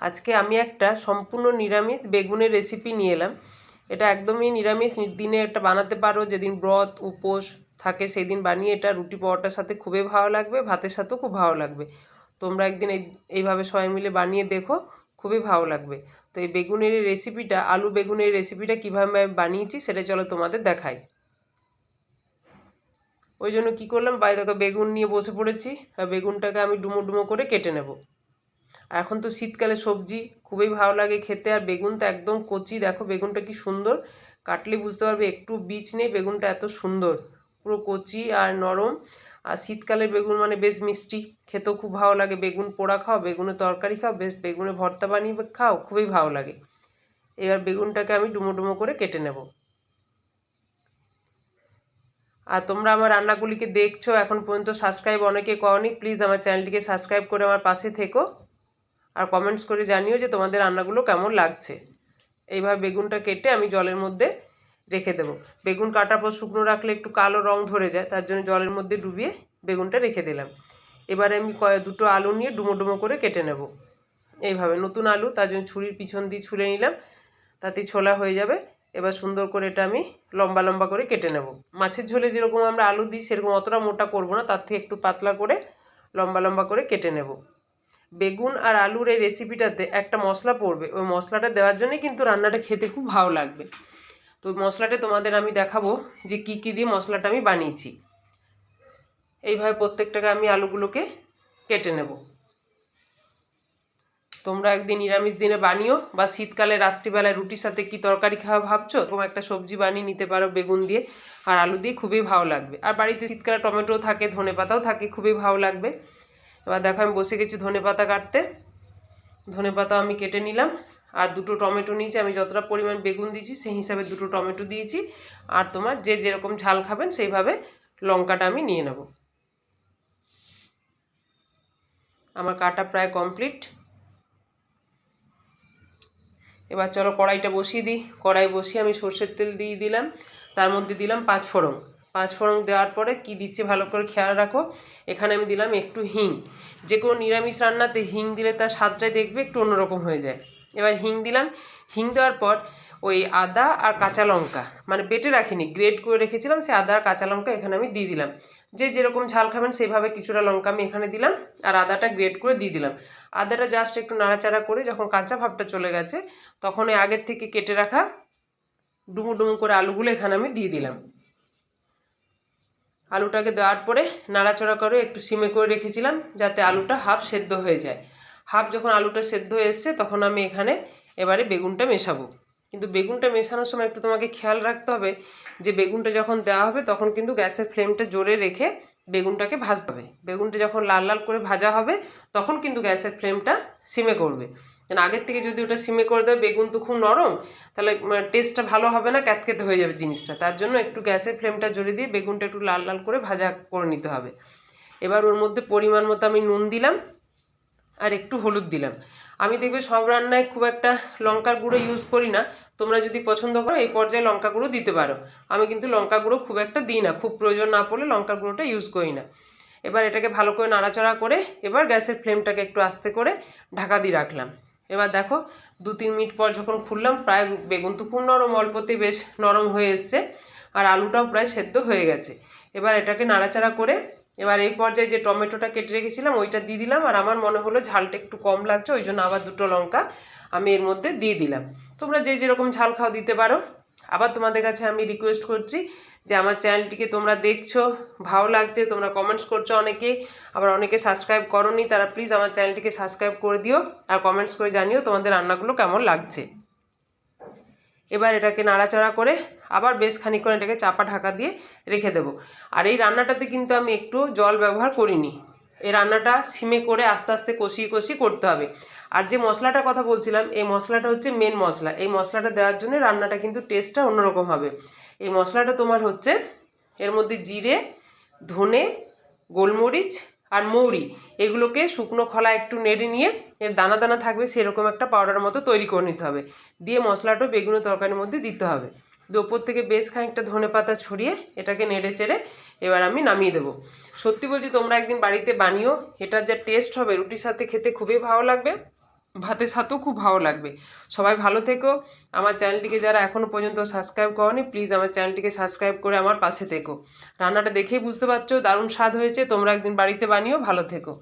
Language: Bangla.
আজকে আমি একটা সম্পূর্ণ নিরামিষ বেগুনের রেসিপি নিয়ে এলাম। এটা একদমই নিরামিষ দিনে এটা বানাতে পারো, যেদিন ব্রত, উপোস থাকে সেই দিন বানিয়ে এটা রুটি পরোটার সাথে খুবই ভালো লাগবে, ভাতের সাথেও খুব ভালো লাগবে। তোমরা একদিন এই, এইভাবে সবাই মিলে বানিয়ে দেখো, খুবই ভালো লাগবে। তো এই বেগুনের রেসিপিটা আলু বেগুনের রেসিপিটা কীভাবে বানিয়েছি সেটা চলো তোমাদের দেখাই। ওই জন্য কী করলাম বাইরে দেখো বেগুন নিয়ে বসে পড়েছি, আর বেগুনটাকে আমি ডুমো ডুমো করে কেটে নেব। এখন তো শীতকালে সবজি খুবই ভালো লাগে খেতে। আর বেগুন তো একদম কচি, দেখো বেগুনটা কি সুন্দর। কাটলে বুঝতে পারবে একটু বীজ নেই, বেগুনটা এত সুন্দর। পুরো কচি আর নরম। আর শীতকালে বেগুন মানে বেশ মিষ্টি, খেতেও খুব ভালো লাগে। বেগুন পোড়া খাও, বেগুনের তরকারি খাও, বেশ বেগুনের ভর্তা বানিয়ে খাও, খুবই ভালো লাগে। এবার বেগুনটাকে আমি ডুমো ডুমো করে কেটে নেব। আর তোমরা আমার রান্নাগুলিকে দেখছ, এখন পর্যন্ত সাবস্ক্রাইব অনেকে করনি প্লিজ আমার চ্যানেলটিকে সাবস্ক্রাইব করে আমার পাশে থেকো। আর কমেন্টস করে জানিও যে তোমাদের রান্নাগুলো কেমন লাগছে। এইভাবে বেগুনটা কেটে আমি জলের মধ্যে রেখে দেবো। বেগুন কাটার পর শুকনো রাখলে একটু কালো রং ধরে যায়, তার জন্য জলের মধ্যে ডুবিয়ে বেগুনটা রেখে দিলাম। এবারে আমি কয়, দুটো আলু নিয়ে ডুমো ডুমো করে কেটে নেব। এইভাবে নতুন আলু, তার জন্য ছুরির পিছন দিয়ে ছুলে নিলাম, তাতে ছোলা হয়ে যাবে। এবার সুন্দর করে এটা আমি লম্বা লম্বা করে কেটে নেব। মাছের ঝোলে যেরকম আমরা আলু দিই, সেরকম অতটা মোটা করব না, তার থেকে একটু পাতলা করে লম্বা লম্বা করে কেটে নেব। বেগুন আর আলুর এই রেসিপিটাতে একটা মশলা পড়বে। ওই মশলাটা দেওয়ার জন্যই কিন্তু রান্নাটা খেতে খুব ভালো লাগবে। তো মশলাটা তোমাদের আমি দেখাবো যে কি কি দিয়ে মশলাটা আমি বানিয়েছি। এইভাবে প্রত্যেকটাকে আমি আলুগুলোকে কেটে নেব। তোমরা একদিন নিরামিষ দিনে বানিও বা শীতকালে রাত্রিবেলায় রুটির সাথে কি তরকারি খাওয়া ভাবছ? এরকম একটা সবজি বানিয়ে নিতে পারো বেগুন দিয়ে আর আলু দিয়ে, খুবই ভালো লাগবে। আর বাড়িতে শীতকালে টমেটো থাকে ধনে পাতাও থাকে, খুবই ভালো লাগবে। এবার দেখো আমি বসে গেছি ধনে পাতা কাটতে। ধনে পাতা আমি কেটে নিলাম। আর দুটো টমেটো নিয়েছি। আমি যতটা পরিমাণ বেগুন দিয়েছি, সেই হিসাবে দুটো টমেটো দিয়েছি। আর তোমার যে যেরকম ঝাল খাবেন, সেইভাবে লঙ্কাটা আমি নিয়ে নেব। আমার কাটা প্রায় কমপ্লিট। এবার চলো কড়াইটা বসিয়ে দিই। কড়াই বসিয়ে আমি সর্ষের তেল দিয়ে দিলাম। তার মধ্যে দিলাম পাঁচ ফোড়ন। পাঁচ ফোড়ন দেওয়ার পরে কি দিচ্ছে ভালো করে খেয়াল রাখো। এখানে আমি দিলাম একটু হিং। যে কোনো নিরামিষ রান্নাতে হিং দিলে তার স্বাদটাই দেখবে একটু অন্যরকম হয়ে যায়। এবার হিং দিলাম। হিং দেওয়ার পর ওই আদা আর কাঁচা লঙ্কা মানে বেটে রাখিনি গ্রেড করে রেখেছিলাম সেই আদা আর কাঁচা লঙ্কা এখানে আমি দিয়ে দিলাম। যে যেরকম ঝাল খাবেন সেইভাবে কিছুটা লঙ্কা আমি এখানে দিলাম আর আদাটা গ্রেড করে দিয়ে দিলাম। আদাটা জাস্ট একটু নাড়াচাড়া করে যখন কাঁচা ভাবটা চলে গেছে, তখন ওই আগের থেকে কেটে রাখা ডুমু ডুমু করে আলুগুলো এখানে আমি দিয়ে দিলাম। আলুটাকে দেওয়ার পরে নাড়াচড়া করে একটু সিমে করে রেখেছিলাম যাতে আলুটা হাফ সেদ্ধ হয়ে যায়। হাফ যখন আলুটা সেদ্ধ হয়ে এসছে, তখন আমি এখানে এবারে বেগুনটা মেশাবো। কিন্তু বেগুনটা মেশানোর সময় একটু তোমাকে খেয়াল রাখতে হবে যে বেগুনটা যখন দেওয়া হবে, তখন কিন্তু গ্যাসের ফ্লেমটা জোরে রেখে বেগুনটাকে ভাজতে হবে। বেগুনটা যখন লাল লাল করে ভাজা হবে, তখন কিন্তু গ্যাসের ফ্লেমটা সিমে করবে। কারণ আগের থেকে যদি ওটা সিমে করে দেবে বেগুন তো খুব নরম, তাহলে টেস্টটা ভালো হবে না ক্যাতকেতে হয়ে যাবে জিনিসটা। তার জন্য একটু গ্যাসের ফ্লেমটা জোরে দিয়ে বেগুনটা একটু লাল লাল করে ভাজা করে নিতে হবে। এবার ওর মধ্যে পরিমাণ মতো আমি নুন দিলাম, আর একটু হলুদ দিলাম। আমি দেখবে সব রান্নায় খুব একটা লঙ্কার গুঁড়ো ইউজ করি না। তোমরা যদি পছন্দ করো, এই পর্যায়ে লঙ্কা গুঁড়ো দিতে পারো। আমি কিন্তু লঙ্কা গুঁড়ো খুব একটা দিই না, খুব প্রয়োজন না পড়লে লঙ্কা গুঁড়োটা ইউজ করি না। এবার এটাকে ভালো করে নাড়াচাড়া করে, এবার গ্যাসের ফ্লেমটাকে একটু আস্তে করে ঢাকা দিয়ে রাখলাম। এবার দেখো, দু তিন মিনিট পর যখন খুললাম, প্রায় বেগুন তো খুব নরম অল্পতে বেশ নরম হয়ে এসছে। আর আলুটাও প্রায় সেদ্ধ হয়ে গেছে। এবার এটাকে নাড়াচাড়া করে এবার এই পর্যায়ে যে টমেটোটা কেটে রেখেছিলাম, ওইটা দিয়ে দিলাম। আর আমার মনে হলো ঝালটা একটু কম লাগছে, ওই জন্য আবার দুটো লঙ্কা আমি এর মধ্যে দিয়ে দিলাম। তোমরা যে যেরকম ঝাল খাও দিতে পারো। আবার তোমাদের কাছে আমি রিকোয়েস্ট করছি যে আমার চ্যানেলটিকে তোমরা দেখছ, ভালো লাগছে, তোমরা কমেন্টস করছ অনেকেই আবার অনেকে সাবস্ক্রাইব করনি, তারা প্লিজ আমার চ্যানেলটিকে সাবস্ক্রাইব করে দিও আর কমেন্টস করে জানিও তোমাদের রান্নাগুলো কেমন লাগছে। এবার এটাকে নাড়াচাড়া করে আবার বেশ খানিকক্ষণ এটাকে চাপা ঢাকা দিয়ে রেখে দেবো। আর এই রান্নাটাতে কিন্তু আমি একটু জল ব্যবহার করিনি। এই রান্নাটা সিমে করে আস্তে আস্তে কষিয়ে কষিয়ে করতে হবে। আর যে মশলাটার কথা বলছিলাম, এই মশলাটা হচ্ছে মেন মশলা। এই মশলাটা দেওয়ার জন্য রান্নাটা কিন্তু টেস্টটা অন্যরকম হবে। এই মশলাটা তোমার হচ্ছে, এর মধ্যে জিরে, ধনে, গোলমরিচ আর মৌরি, এগুলোকে শুকনো খলা একটু নেড়ে নিয়ে এর দানা দানা থাকবে সেরকম একটা পাউডার মতো তৈরি করে নিতে হবে। দিয়ে মশলাটা বেগুনের তরকারির মধ্যে দিতে হবে। ওপর থেকে বেশ খানিকটা ধনে পাতা ছড়িয়ে এটাকে নেড়ে চেড়ে এবার আমি নামিয়ে দেবো। সত্যি বলছি, তোমরা একদিন বাড়িতে বানিও, এটার যা টেস্ট হবে, রুটির সাথে খেতে খুবই ভালো লাগবে, ভাতের সাথেও খুব ভালো লাগবে। সবাই ভালো থেকো। আমার চ্যানেলটিকে যারা এখনও পর্যন্ত সাবস্ক্রাইব করনি প্লিজ আমার চ্যানেলটিকে সাবস্ক্রাইব করে আমার পাশে থেকো। রান্নাটা দেখেই বুঝতে পারছ, দারুণ স্বাদ হয়েছে। তোমরা একদিন বাড়িতে বানিও, ভালো থেকো।